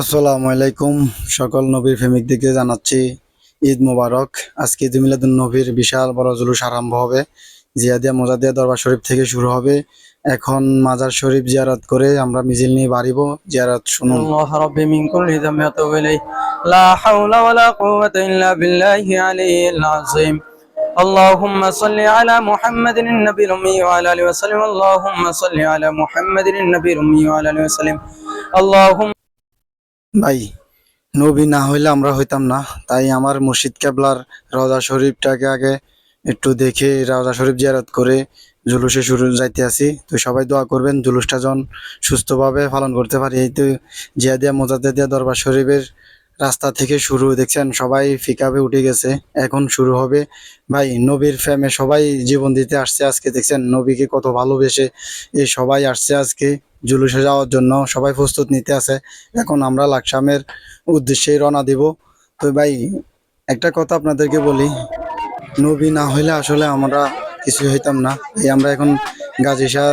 আসসালামু আলাইকুম। সকল নবীর প্রেমিকদেরকে জানাচ্ছি ঈদ মুবারক। আজকে ঈদ মিলাদুল নবীর বিশাল বড় জুলুস আরম্ভ হবে। জিয়াদিয়া মোজাদিয়া দরবার শরীফ থেকে শুরু হবে। এখন মাজার শরীফ জিয়ারত করে আমরা মিজিল নিয়ে বাড়িব। জিয়ারত শুনুন। লা اللهم صل على محمد النبي الأمي وعلى آله وسلم اللهم صل على محمد النبي وعلى وسلم اللهم ভাই, নবী না হইলে আমরা হইতাম না। তাই আমার মুর্শিদ কেবলার রওজা শরীফটাকে আগে একটু দেখে রওজা শরীফ জিয়ারত করে জুলুসে শুরু যাইতে আসি। তো সবাই দোয়া করবেন, জুলুসটা যেন সুস্থভাবে পালন করতে পারি। এই তো জিয়াদিয়া মোজাদিয়া দরবার শরীফের রাস্তা থেকে শুরু, দেখছেন সবাই ফিকাবে উঠে গেছে। এখন শুরু হবে। ভাই, নবীর ফ্যামে সবাই জীবন দিতে আসছে আজকে, দেখছেন নবীকে কত ভালোবেসে এই সবাই আসছে আজকে জুলুসে যাওয়ার জন্য, সবাই প্রস্তুত নিতে আছে। এখন আমরা লাকসামের উদ্দেশ্যেই রওনা দিব। তো ভাই, একটা কথা আপনাদেরকে বলি, নবী না হইলে আসলে আমরা কিছু হইতাম না। এই আমরা এখন গাজী শাহ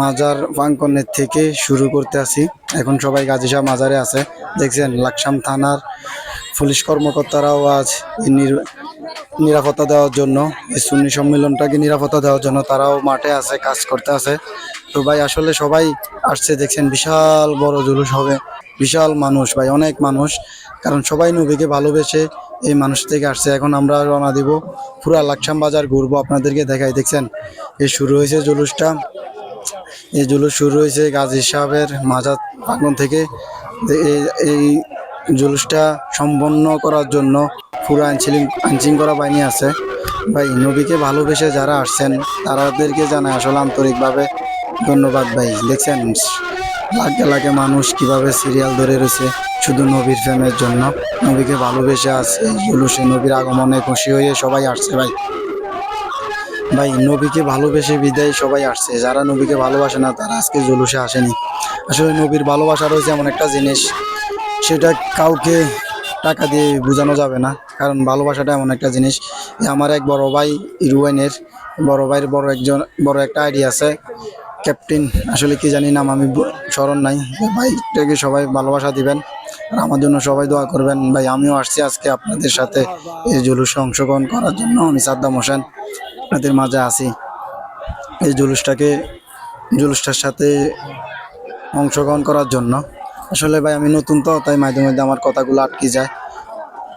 মাজার প্রাঙ্গণের থেকে শুরু করতে আছি এখন সবাই গাজী শাহ মাজারে আছে। দেখছেন, লাকসাম থানার পুলিশ কর্মকর্তারাও আজ নিরাপত্তা দেওয়ার জন্য, এই সুন্নি সম্মেলনটাকে নিরাপত্তা দেওয়ার জন্য তারাও মাঠে আছে, কাজ করতে আছে। তো ভাই, আসলে সবাই আসছে, দেখছেন, বিশাল বড় জুলুস হবে। বিশাল মানুষ ভাই, অনেক মানুষ। কারণ সবাই নবীকে ভালোবেসে এই মানুষ থেকে আসছে। এখন আমরা রওনা দিব পুরা লাকসাম বাজার ঘুরবো, আপনাদেরকে দেখাই। দেখছেন, এই শুরু হয়েছে জুলুসটা। এই জুলুস শুরু হয়েছে গাজী সাহেবের মাজার প্রাঙ্গন থেকে। এই- জুলুসটা সম্পন্ন করার জন্য পুরো আইনশৃঙ্খ আইনশৃঙ্খলা বাহিনী আছে। ভাই, নবীকে ভালোবেসে যারা আসছেন তাদেরকে জানাই আসলে আন্তরিকভাবে ধন্যবাদ ভাই। দেখছেন, লাখে লাখে মানুষ কীভাবে সিরিয়াল ধরে রয়েছে শুধু নবীর প্রেমের জন্য। নবীকে ভালোবেসে আসছে জুলুসে নবীর আগমনে খুশি হয়ে সবাই আসছে ভাই। ভাই, নবীকে ভালোবেসে বিদায় সবাই আসছে। যারা নবীকে ভালোবাসে না, তারা আজকে জুলুসে আসেনি। আসলে নবীর ভালোবাসা রয়েছে এমন একটা জিনিস, সেটা কাউকে টাকা দিয়ে বোঝানো যাবে না। কারণ ভালোবাসাটা এমন একটা জিনিস আমার এক বড় ভাই ইরুয়াইনের, বড় ভাইয়ের বড় একজন, বড় একটা আইডিয়া আছে, ক্যাপ্টেন। আসলে কি জানি নাম আমি স্মরণ নাই। ভাইটাকে সবাই ভালোবাসা দিবেন। আর আমার জন্য সবাই দোয়া করবেন। ভাই, আমিও আসছি আজকে আপনাদের সাথে এই জুলুসে অংশগ্রহণ করার জন্য। আমি সাদ্দাম হোসেন। আপনাদের মাঝে আছি। এই জুলুসটাকে, জুলুসটার সাথে অংশগ্রহণ করার জন্য। আসলে ভাই, আমি নতুন তো, তাই মাঝে মধ্যে আমার কথাগুলো আটকে যায়।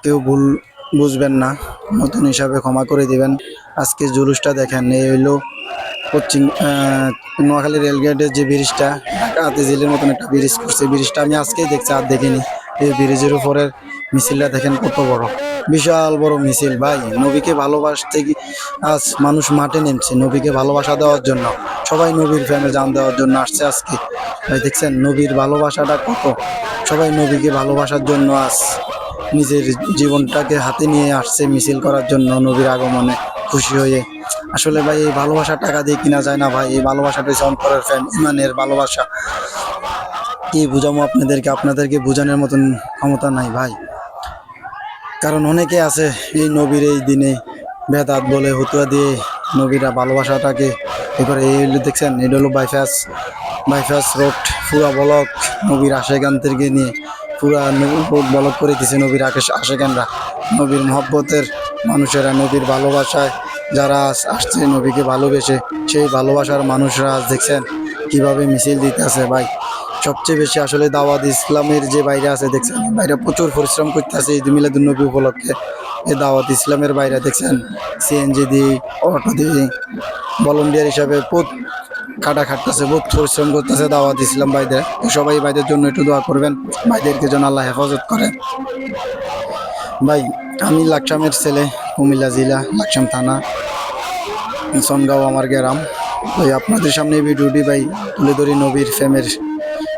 কেউ ভুল বুঝবেন না। নতুন হিসাবে ক্ষমা করে দিবেন। আজকে জুলুসটা দেখেন, এই হইল পশ্চিম নোয়াখালী রেলগেটের যে ব্রিজটা ঢাকা হাতিঝিলের মতন একটা ব্রিজ করছে। ব্রিজটা আমি আজকেই দেখছি, আর দেখিনি। এই ব্রিজের উপরের মিছিলটা দেখেন কত বড়। বিশাল বড় মিছিল, ভাই। নবীকে ভালোবাসতে আজ মানুষ মাঠে নেমছে নবীকে ভালোবাসা দেওয়ার জন্য। সবাই নবীর ফ্যামে জান দেওয়ার জন্য আসছে আজকে। ভাই, দেখছেন? নবীর ভালোবাসাটা কত? সবাই নবীকে ভালোবাসার জন্য আজ নিজের জীবনটাকে হাতে নিয়ে আসছে মিছিল করার জন্য নবীর আগমনে খুশি হয়ে। আসলে ভাই, এই ভালোবাসা টাকা দিয়ে কিনা যায় না ভাই। এই ভালোবাসাটা হচ্ছে অন্তরের ফ্যান ইমানের ভালোবাসা। কি বুঝাবো আপনাদেরকে? আপনাদেরকে বোঝানোর মতন ক্ষমতা নাই ভাই। কারণ অনেকে আছে এই নবীর এই দিনে বেদাত বলে হতুয়া দিয়ে নবীরা ভালোবাসাটাকে এ করে, এই দেখছেন, এটা হলো বাইফাস বাইফাস রোড পুরা বলক নবীর আশেখান থেকে নিয়ে পুরা রোড বলক করে দিছে নবীর আকাশ আশেকানরা। নবীর মহব্বতের মানুষেরা নবীর ভালোবাসায় যারা আস- আসছে, নবীকে ভালোবেসে, সেই ভালোবাসার মানুষরা আজ দেখছেন কীভাবে মিছিল দিতেছে ভাই। সবচেয়ে বেশি আসলে দাওয়াত ইসলামের যে বাইরে আছে, দেখছেন? বাইরে প্রচুর পরিশ্রম করতেছে ঈদ মিলাদুল নবী উপলক্ষে। এই দাওয়াত ইসলামের বাইরে, দেখছেন? সিএনজি দিয়ে অটো দিয়ে ভলেন্টিয়ার হিসাবে বহুত কাটা খাটতেছে, বহুত পরিশ্রম করতেছে দাওয়াত ইসলাম ভাইদের সবাই ভাইদের জন্য একটু দোয়া করবেন, ভাইদেরকে যেন আল্লাহ হেফাজত করে। ভাই, আমি লাকসামের ছেলে, কুমিল্লা জেলা, লাকসাম থানা সনগাঁও আমার গ্রাম। ওই আপনাদের সামনে ভিডিওটি ভাই তুলে ধরি নবীর ফেমের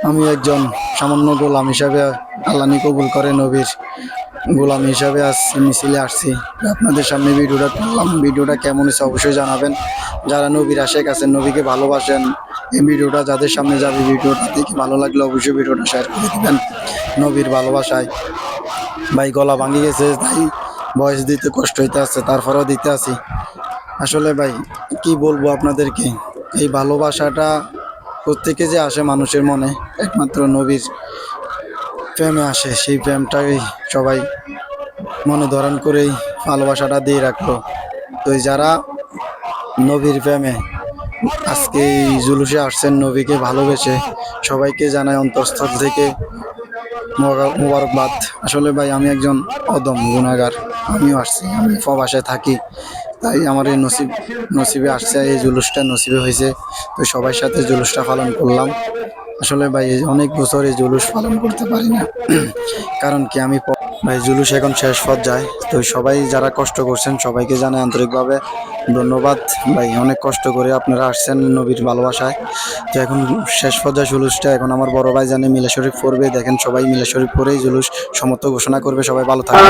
আমি একজন সামান্য গোলাম হিসাবে আল্লানি কবুল করে নবীর গোলাম হিসাবে আজ মিছিলে আসছি। আপনাদের সামনে ভিডিওটা করলাম। ভিডিওটা কেমন হয়েছে অবশ্যই জানাবেন। যারা নবীর আশেক আছেন, নবীকে ভালোবাসেন, এই ভিডিওটা যাদের সামনে যাবে, ভিডিওটা দেখে ভালো লাগলে অবশ্যই ভিডিওটা শেয়ার করে দেবেন নবীর ভালোবাসায়। ভাই, গলা ভাঙি গেছে, তাই বয়স দিতে কষ্ট হইতে আছে, তারপরেও দিতে আছি। আসলে ভাই, কি বলব আপনাদেরকে? এই ভালোবাসাটা প্রত্যেকে যে আসে মানুষের মনে, একমাত্র নবীর প্রেমে আসে, সেই প্রেমটাই সবাই মনে ধরন করেই ভালোবাসাটা দিয়ে রাখল। তো যারা নবীর প্রেমে আজকে এই জুলুসে আসছেন, নবীকে ভালোবেসে সবাইকে জানায় অন্তঃস্থল থেকে মোবা- মোবারকবাদ। আসলে ভাই, আমি একজন অদম গুণাগার। আমিও আসছি, আমি প্রবাসে থাকি। তাই আমার এই নসিব, নসিবে আসছে, এই জুলুসটা নসিবে হয়েছে। তো সবার সাথে জুলুসটা পালন করলাম। আসলে ভাই অনেক বছর এই জুলুস পালন করতে পারি না। কারণ কি, আমি ভাই, জুলুস এখন শেষ পর্যায়ে তো সবাই যারা কষ্ট করছেন, সবাইকে জানাই আন্তরিকভাবে ধন্যবাদ। ভাই, অনেক কষ্ট করে আপনারা আসছেন নবীর ভালোবাসায়। তো এখন শেষ পর্যায়ে জুলুসটা। এখন আমার বড় ভাই জানে মিলা শরীফ পড়বে। দেখেন সবাই মিলা শরীফ পড়েই জুলুস সমর্থ ঘোষণা করবে। সবাই ভালো থাকবে